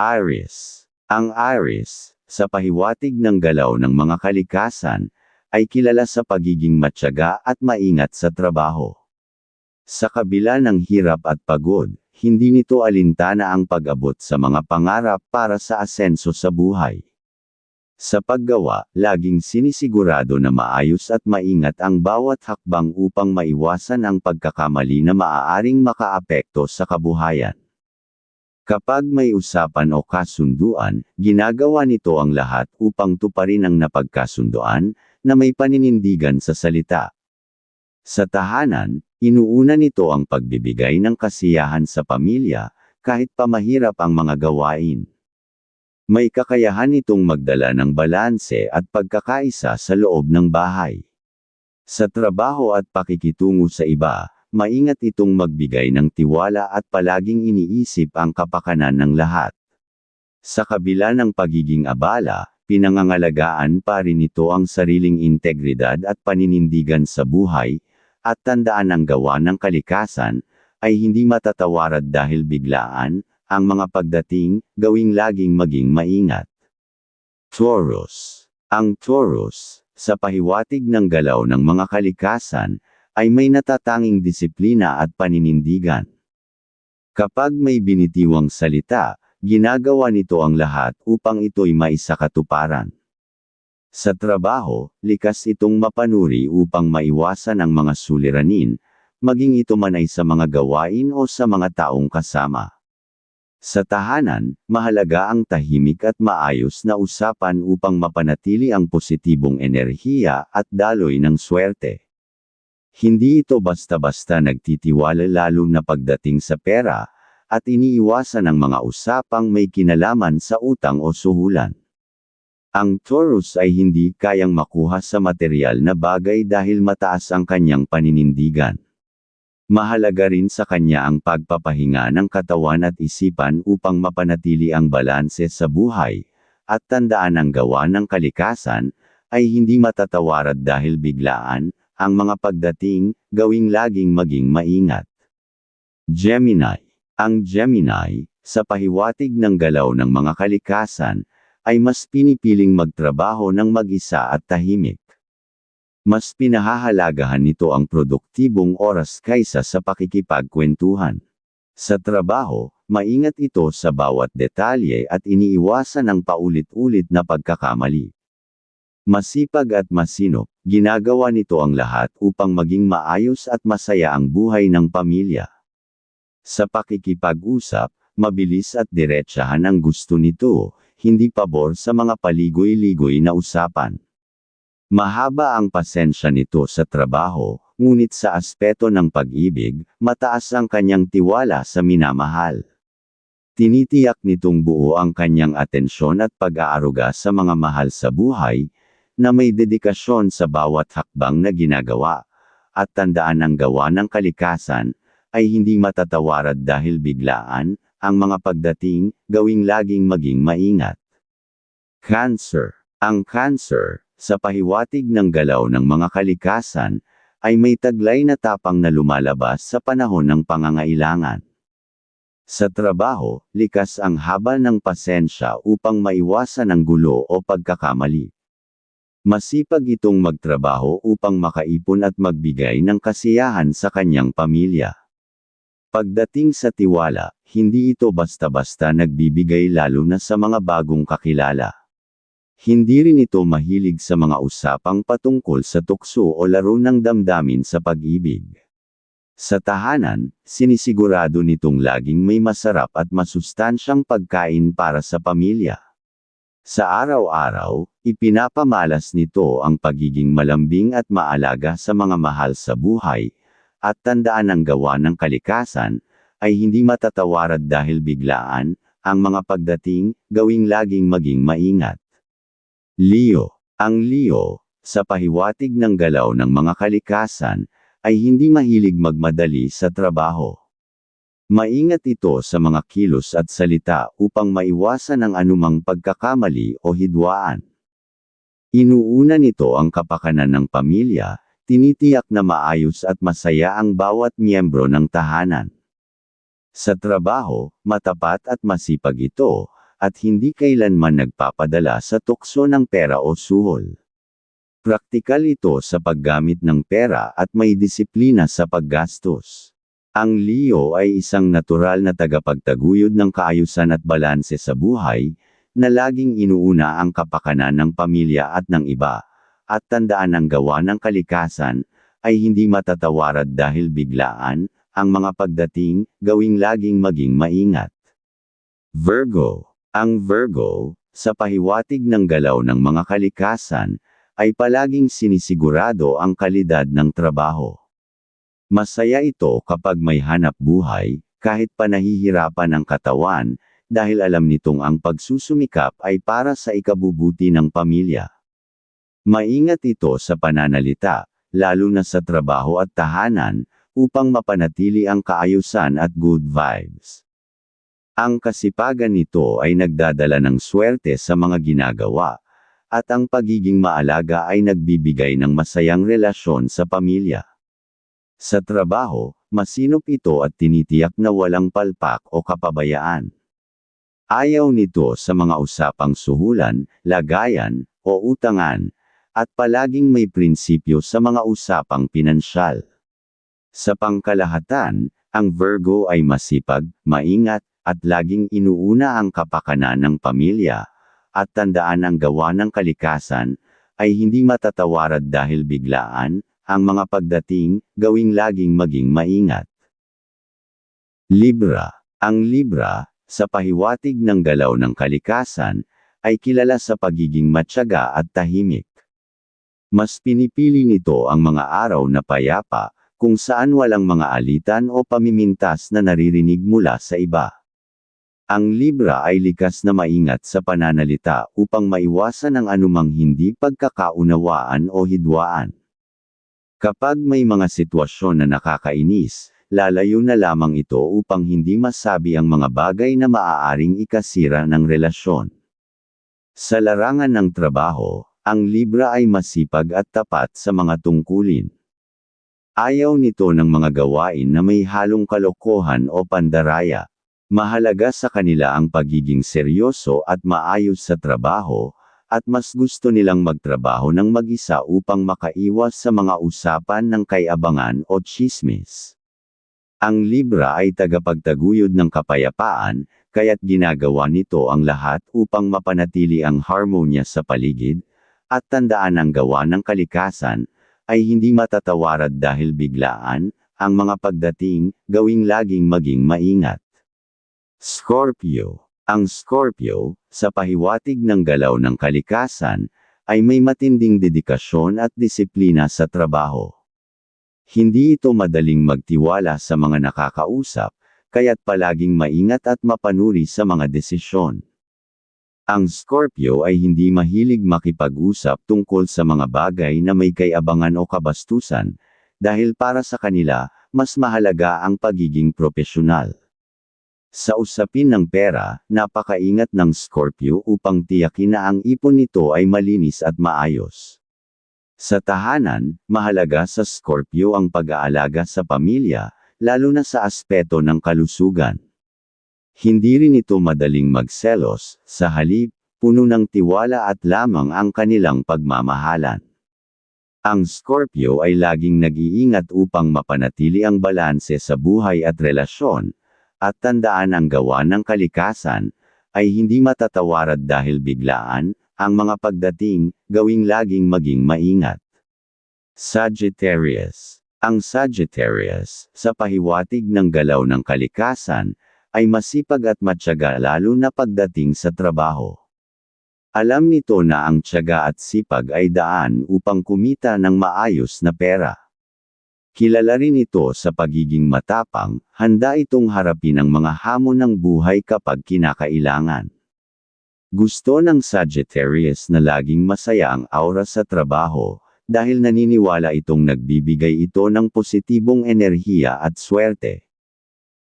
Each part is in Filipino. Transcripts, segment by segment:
Aries. Ang Aries, sa pahiwatig ng galaw ng mga kalikasan, ay kilala sa pagiging matyaga at maingat sa trabaho. Sa kabila ng hirap at pagod, hindi nito alintana ang pag-abot sa mga pangarap para sa asenso sa buhay. Sa paggawa, laging sinisigurado na maayos at maingat ang bawat hakbang upang maiwasan ang pagkakamali na maaaring makaapekto sa kabuhayan. Kapag may usapan o kasunduan, ginagawa nito ang lahat upang tuparin ang napagkasunduan, na may paninindigan sa salita. Sa tahanan, inuuna nito ang pagbibigay ng kasiyahan sa pamilya, kahit pa mahirap ang mga gawain. May kakayahan itong magdala ng balanse at pagkakaisa sa loob ng bahay. Sa trabaho at pakikitungo sa iba, maingat itong magbigay ng tiwala at palaging iniisip ang kapakanan ng lahat. Sa kabila ng pagiging abala, pinangangalagaan pa rin ito ang sariling integridad at paninindigan sa buhay, at tandaan ang gawa ng kalikasan, ay hindi matatawarad dahil biglaan, ang mga pagdating, gawing laging maging maingat. Taurus. Ang Taurus, sa pahiwatig ng galaw ng mga kalikasan, ay may natatanging disiplina at paninindigan. Kapag may binitiwang salita, ginagawa nito ang lahat upang ito'y maisakatuparan. Sa trabaho, likas itong mapanuri upang maiwasan ang mga suliranin, maging ito man ay sa mga gawain o sa mga taong kasama. Sa tahanan, mahalaga ang tahimik at maayos na usapan upang mapanatili ang positibong enerhiya at daloy ng swerte. Hindi ito basta-basta nagtitiwala lalo na pagdating sa pera, at iniiwasan ang mga usapang may kinalaman sa utang o suhulan. Ang Taurus ay hindi kayang makuha sa material na bagay dahil mataas ang kanyang paninindigan. Mahalaga rin sa kanya ang pagpapahinga ng katawan at isipan upang mapanatili ang balanse sa buhay, at tandaan ang gawa ng kalikasan, ay hindi matatawarad dahil biglaan, ang mga pagdating, gawing laging maging maingat. Gemini. Ang Gemini, sa pahiwatig ng galaw ng mga kalikasan, ay mas pinipiling magtrabaho ng mag-isa at tahimik. Mas pinahahalagahan nito ang produktibong oras kaysa sa pakikipagkwentuhan. Sa trabaho, maingat ito sa bawat detalye at iniiwasan ang paulit-ulit na pagkakamali. Masipag at masinop, ginagawa nito ang lahat upang maging maayos at masaya ang buhay ng pamilya. Sa pakikipag-usap, mabilis at diretsahan ang gusto nito, hindi pabor sa mga paligoy-ligoy na usapan. Mahaba ang pasensya nito sa trabaho, ngunit sa aspeto ng pag-ibig, mataas ang kanyang tiwala sa minamahal. Tinitiyak nitong buo ang kanyang atensyon at pag-aaruga sa mga mahal sa buhay, na may dedikasyon sa bawat hakbang na ginagawa, at tandaan ang gawa ng kalikasan, ay hindi matatawarad dahil biglaan, ang mga pagdating, gawing laging maging maingat. Cancer. Ang cancer, sa pahiwatig ng galaw ng mga kalikasan, ay may taglay na tapang na lumalabas sa panahon ng pangangailangan. Sa trabaho, likas ang haba ng pasensya upang maiwasan ang gulo o pagkakamali. Masipag itong magtrabaho upang makaipon at magbigay ng kasiyahan sa kanyang pamilya. Pagdating sa tiwala, hindi ito basta-basta nagbibigay lalo na sa mga bagong kakilala. Hindi rin ito mahilig sa mga usapang patungkol sa tukso o laro ng damdamin sa pag-ibig. Sa tahanan, sinisigurado nitong laging may masarap at masustansyang pagkain para sa pamilya. Sa araw-araw, ipinapamalas nito ang pagiging malambing at maalaga sa mga mahal sa buhay, at tandaan ang gawa ng kalikasan, ay hindi matatawarad dahil biglaan, ang mga pagdating, gawing laging maging maingat. Leo. Ang Leo, sa pahiwatig ng galaw ng mga kalikasan, ay hindi mahilig magmadali sa trabaho. Maingat ito sa mga kilos at salita upang maiwasan ang anumang pagkakamali o hidwaan. Inuuna nito ang kapakanan ng pamilya, tinitiyak na maayos at masaya ang bawat miyembro ng tahanan. Sa trabaho, matapat at masipag ito, at hindi kailanman nagpapadala sa tukso ng pera o suhol. Praktikal ito sa paggamit ng pera at may disiplina sa paggastos. Ang Leo ay isang natural na tagapagtaguyod ng kaayusan at balanse sa buhay, na laging inuuna ang kapakanan ng pamilya at ng iba, at tandaan ang gawa ng kalikasan, ay hindi matatawarad dahil biglaan, ang mga pagdating, gawing laging maging maingat. Virgo Ang Virgo, sa pahiwatig ng galaw ng mga kalikasan, ay palaging sinisigurado ang kalidad ng trabaho. Masaya ito kapag may hanap buhay, kahit pa nahihirapan ang katawan, dahil alam nitong ang pagsusumikap ay para sa ikabubuti ng pamilya. Maingat ito sa pananalita, lalo na sa trabaho at tahanan, upang mapanatili ang kaayusan at good vibes. Ang kasipagan nito ay nagdadala ng swerte sa mga ginagawa, at ang pagiging maalaga ay nagbibigay ng masayang relasyon sa pamilya. Sa trabaho, masinop ito at tinitiyak na walang palpak o kapabayaan. Ayaw nito sa mga usapang suhulan, lagayan, o utangan, at palaging may prinsipyo sa mga usapang pinansyal. Sa pangkalahatan, ang Virgo ay masipag, maingat, at laging inuuna ang kapakanan ng pamilya, at tandaan ang gawa ng kalikasan, ay hindi matatawarad dahil biglaan, ang mga pagdating, gawing laging maging maingat. Libra Ang Libra, sa pahiwatig ng galaw ng kalikasan, ay kilala sa pagiging matyaga at tahimik. Mas pinipili nito ang mga araw na payapa, kung saan walang mga alitan o pamimintas na naririnig mula sa iba. Ang Libra ay likas na maingat sa pananalita upang maiwasan ang anumang hindi pagkakaunawaan o hidwaan. Kapag may mga sitwasyon na nakakainis, lalayo na lamang ito upang hindi masabi ang mga bagay na maaaring ikasira ng relasyon. Sa larangan ng trabaho, ang Libra ay masipag at tapat sa mga tungkulin. Ayaw nito ng mga gawain na may halong kalokohan o pandaraya, Mahalaga sa kanila ang pagiging seryoso at maayos sa trabaho, at mas gusto nilang magtrabaho ng mag-isa upang makaiwas sa mga usapan ng kayabangan o chismis. Ang Libra ay tagapagtaguyod ng kapayapaan, kaya't ginagawa nito ang lahat upang mapanatili ang harmonya sa paligid, at tandaan ang gawa ng kalikasan, ay hindi matatawarad dahil biglaan, ang mga pagdating, gawing laging maging maingat. Scorpio. Ang Scorpio, sa pahiwatig ng galaw ng kalikasan, ay may matinding dedikasyon at disiplina sa trabaho. Hindi ito madaling magtiwala sa mga nakakausap, kaya't palaging maingat at mapanuri sa mga desisyon. Ang Scorpio ay hindi mahilig makipag-usap tungkol sa mga bagay na may kayabangan o kabastusan, dahil para sa kanila, mas mahalaga ang pagiging propesyonal. Sa usapin ng pera, napakaingat ng Scorpio upang tiyakin na ang ipon nito ay malinis at maayos. Sa tahanan, mahalaga sa Scorpio ang pag-aalaga sa pamilya, lalo na sa aspeto ng kalusugan. Hindi rin ito madaling magselos, sa halip, puno ng tiwala at lamang ang kanilang pagmamahalan. Ang Scorpio ay laging nag-iingat upang mapanatili ang balanse sa buhay at relasyon, at tandaan ang gawa ng kalikasan, ay hindi matatawarad dahil biglaan, ang mga pagdating, gawing laging maging maingat. Sagittarius Ang Sagittarius, sa pahiwatig ng galaw ng kalikasan, ay masipag at matyaga lalo na pagdating sa trabaho. Alam nito na ang tiyaga at sipag ay daan upang kumita ng maayos na pera. Kilala rin ito sa pagiging matapang, handa itong harapin ang mga hamon ng buhay kapag kinakailangan. Gusto ng Sagittarius na laging masaya ang aura sa trabaho, dahil naniniwala itong nagbibigay ito ng positibong enerhiya at swerte.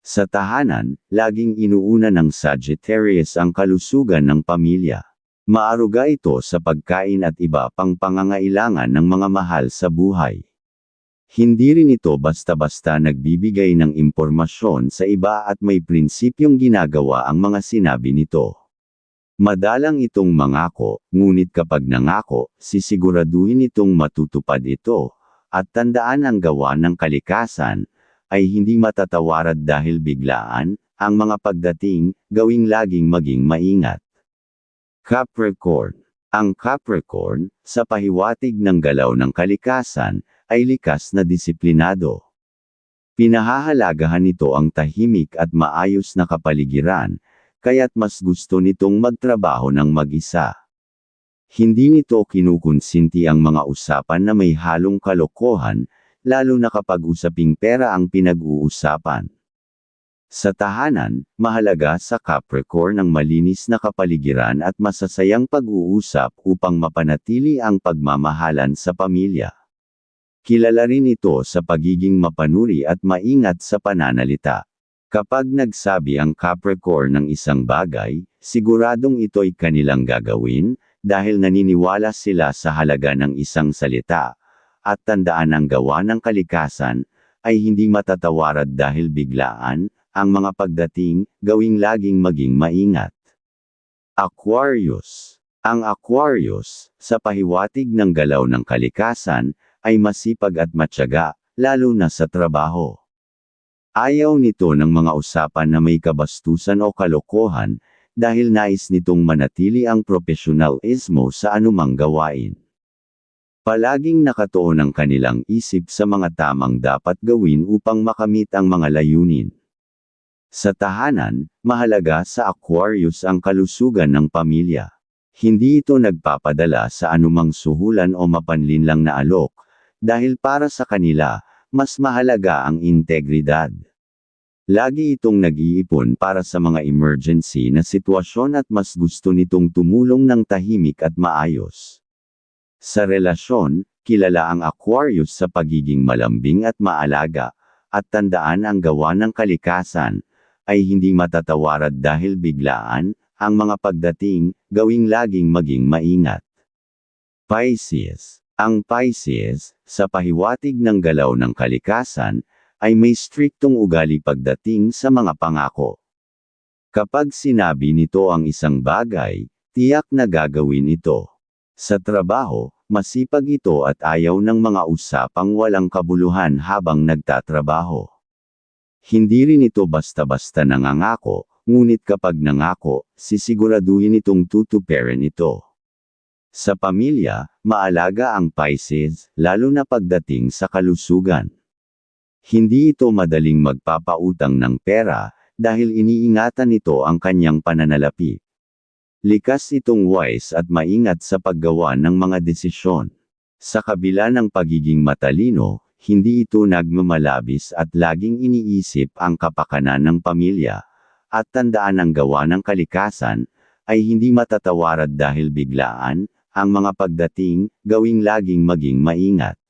Sa tahanan, laging inuuna ng Sagittarius ang kalusugan ng pamilya. Maaruga ito sa pagkain at iba pang pangangailangan ng mga mahal sa buhay. Hindi rin ito basta-basta nagbibigay ng impormasyon sa iba at may prinsipyong ginagawa ang mga sinabi nito. Madalang itong mangako, ngunit kapag nangako, sisiguraduhin itong matutupad ito, at tandaan ang gawa ng kalikasan, ay hindi matatawarad dahil biglaan, ang mga pagdating, gawing laging maging maingat. Capricorn Ang Capricorn, sa pahiwatig ng galaw ng kalikasan, ay likas na disiplinado. Pinahahalagahan nito ang tahimik at maayos na kapaligiran, kaya't mas gusto nitong magtrabaho ng mag-isa. Hindi nito kinukonsinti ang mga usapan na may halong kalokohan, lalo na kapag usaping pera ang pinag-uusapan. Sa tahanan, mahalaga sa Capricorn ang malinis na kapaligiran at masasayang pag-uusap upang mapanatili ang pagmamahalan sa pamilya. Kilala rin ito sa pagiging mapanuri at maingat sa pananalita. Kapag nagsabi ang Capricorn ng isang bagay, siguradong ito'y kanilang gagawin, dahil naniniwala sila sa halaga ng isang salita, at tandaan ang gawa ng kalikasan, ay hindi matatawarad dahil biglaan, ang mga pagdating, gawing laging maging maingat. Aquarius Ang Aquarius, sa pahiwatig ng galaw ng kalikasan, ay masipag at matyaga, lalo na sa trabaho. Ayaw nito ng mga usapan na may kabastusan o kalokohan, dahil nais nitong manatili ang profesionalismo sa anumang gawain. Palaging nakatuon ang kanilang isip sa mga tamang dapat gawin upang makamit ang mga layunin. Sa tahanan, mahalaga sa Aquarius ang kalusugan ng pamilya. Hindi ito nagpapadala sa anumang suhulan o mapanlinlang na alok, dahil para sa kanila, mas mahalaga ang integridad. Lagi itong nag-iipon para sa mga emergency na sitwasyon at mas gusto nitong tumulong ng tahimik at maayos. Sa relasyon, kilala ang Aquarius sa pagiging malambing at maalaga, at tandaan ang gawa ng kalikasan, ay hindi matatawarad dahil biglaan, ang mga pagdating, gawing laging maging maingat. Pisces ang Pisces, sa pahiwatig ng galaw ng kalikasan, ay may striktong ugali pagdating sa mga pangako. Kapag sinabi nito ang isang bagay, tiyak na gagawin ito. Sa trabaho, masipag ito at ayaw ng mga usapang walang kabuluhan habang nagtatrabaho. Hindi rin ito basta-basta nangangako, ngunit kapag nangako, sisiguraduhin itong tutuperin ito. Sa pamilya, maalaga ang Pisces, lalo na pagdating sa kalusugan. Hindi ito madaling magpapautang ng pera, dahil iniingatan nito ang kanyang pananalapi. Likas itong wise at maingat sa paggawa ng mga desisyon. Sa kabila ng pagiging matalino, hindi ito nagmamalabis at laging iniisip ang kapakanan ng pamilya. At tandaan ang gawa ng kalikasan, ay hindi matatawarad dahil biglaan, ang mga pagdating, gawing laging maging maingat.